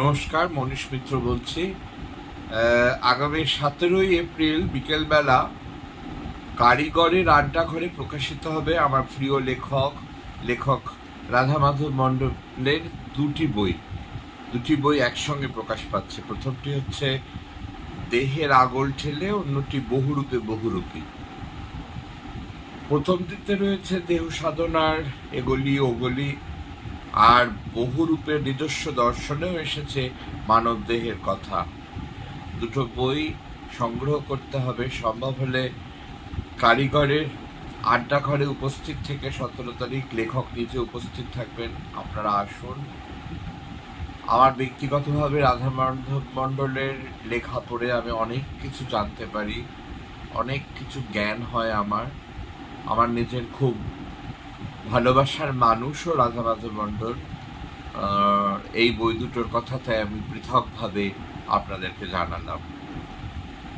নমস্কার, মনীষ মিত্র বলছি। আগামী সতেরোই এপ্রিল বিকেলবেলা কারিগরের আড্ডাঘরে প্রকাশিত হবে আমার প্রিয় লেখক লেখক রাধামাধব মণ্ডলের দুটি বই। দুটি বই একসঙ্গে প্রকাশ পাচ্ছে। প্রথমটি হচ্ছে, দেহের আগল ঠেলে অন্যটি, বহুরূপে বহুরূপী প্রথমটিতে রয়েছে, দেহ সাধনার এগলি ওগলি আর বহুরূপের নিজস্ব দর্শনেও এসেছে মানব দেহের কথা। দুটো বই সংগ্রহ করতে হবে। সম্ভব হলে কারিগরের আড্ডা ঘরে উপস্থিত থেকে সতেরো তারিখ লেখক নিজে উপস্থিত থাকবেন। আপনারা আসুন। আমার ব্যক্তিগতভাবে রাধা মাধব মণ্ডলের লেখা পড়ে আমি অনেক কিছু জানতে পারি। অনেক কিছু জ্ঞান হয় আমার। আমার নিজের খুব ভালোবাসার মানুষও রাধা মাধব মণ্ডল এই বই দুটোর কথাতে আমি পৃথকভাবে আপনাদেরকে জানালাম।